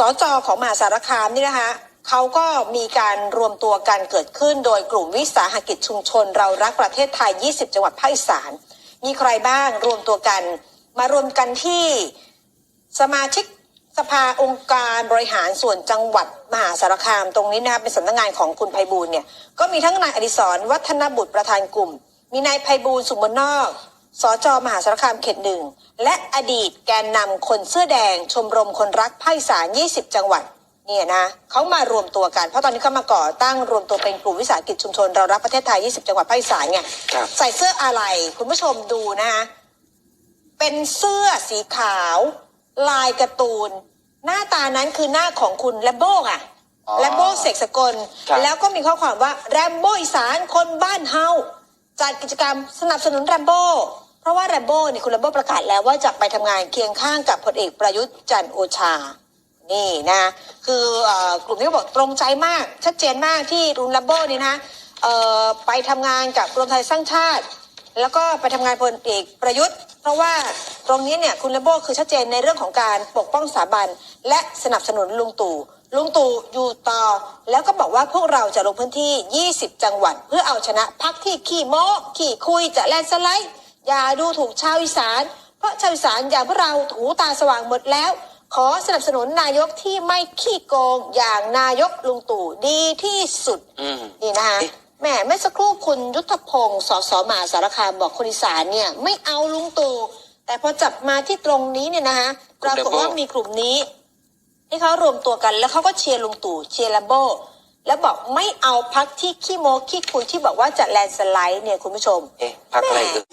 สจอของมหาสารคามนี่นะคะเขาก็มีการรวมตัวกันเกิดขึ้น โดยกลุ่มวิสาหกิจชุมชน เรารักประเทศไทย 20 จังหวัดภาคอีสาน มีใครบ้างรวมตัวกัน มารวมกันที่สมาชิกสภาองค์การบริหารส่วนจังหวัดมหาสารคามตรงนี้นะคะเป็นสำนักงานของคุณไพบูลเนี่ยก็มีทั้งนายอดิศรวัฒนบุตรประธานกลุ่ม มีนายไพบูลสุมนนอก สจมหาสารคามเขตหนึ่ง และอดีตแกนนำคนเสื้อแดง ชมรมคนรักภาคอีสาน20 จังหวัดเนี่ยนะเขามารวมตัวกัน เพราะตอนนี้เขามาก่อตั้งรวมตัวเป็นกลุ่มวิสาหกิจชุมชน เรารักประเทศไทย 20 จังหวัดภาคอีสานเนี่ยครับ ใส่เสื้ออะไร คุณผู้ชมดูนะคะเป็นเสื้อสีขาว ลายการ์ตูน หน้าตานั้นคือหน้าของคุณแรมโบ้อะอ๋อแรมโบ้เสกสกล ครับ แล้วก็มีข้อความว่าแรมโบ้อีสานคนบ้านเฮา จัดกิจกรรมสนับสนุนแรมโบ้เพราะว่าแรมโบ้นี่คุณแรมโบ้ประกาศแล้วว่าจะไปทำงานเคียงข้างกับพลเอกประยุทธ์จันโอชา นี่นะ คืออกลุ่มนี้บอกตรงใจมาก ชัดเจนมากที่รุนแรมโบ้นี่นะไปทำงานกับกรมไทยสร้างชาติ แล้วก็ไปทำงานพลเอกประยุทธ์ เพราะว่าตรงนี้เนี่ยคุณแรมโบ้คือชัดเจนในเรื่องของการปกป้องสถาบัน และสนับสนุนลุงตู่ ลุงตู่อยู่ต่อ แล้วก็บอกว่าพวกเราจะลงพื้นที่ 20 จังหวัด เพื่อเอาชนะพักที่ขี้โม้ขี้คุยจะแลนด์สไลด์ อย่าดูถูกชาวอีสาน เพราะชาวอีสานอย่างพวกเราหูตาสว่างหมดแล้ว ขอสนับสนุนนายกที่ไม่ขี้โกงอย่างนายกลุงตู่ดีที่สุดอืม นี่นะคะเอ๊ะแหมเมื่อสักครู่คุณยุทธพงศ์สสมหาสารคามบอกคนอีสานเนี่ย ไม่เอาลุงตู่แต่พอจับมาที่ตรงนี้เนี่ยนะคะปรากฏว่ามีกลุ่มนี้ ที่เขารวมตัวกัน แล้วเขาก็เชียร์ลุงตู่เชียร์ลมโบแล้วบอกไม่เอาพักที่ขี้โมขี้คุยที่บอกว่าจะแลนสไลด์เนี่ยคุณผู้ชม เอ๊ะพักอะไรคือ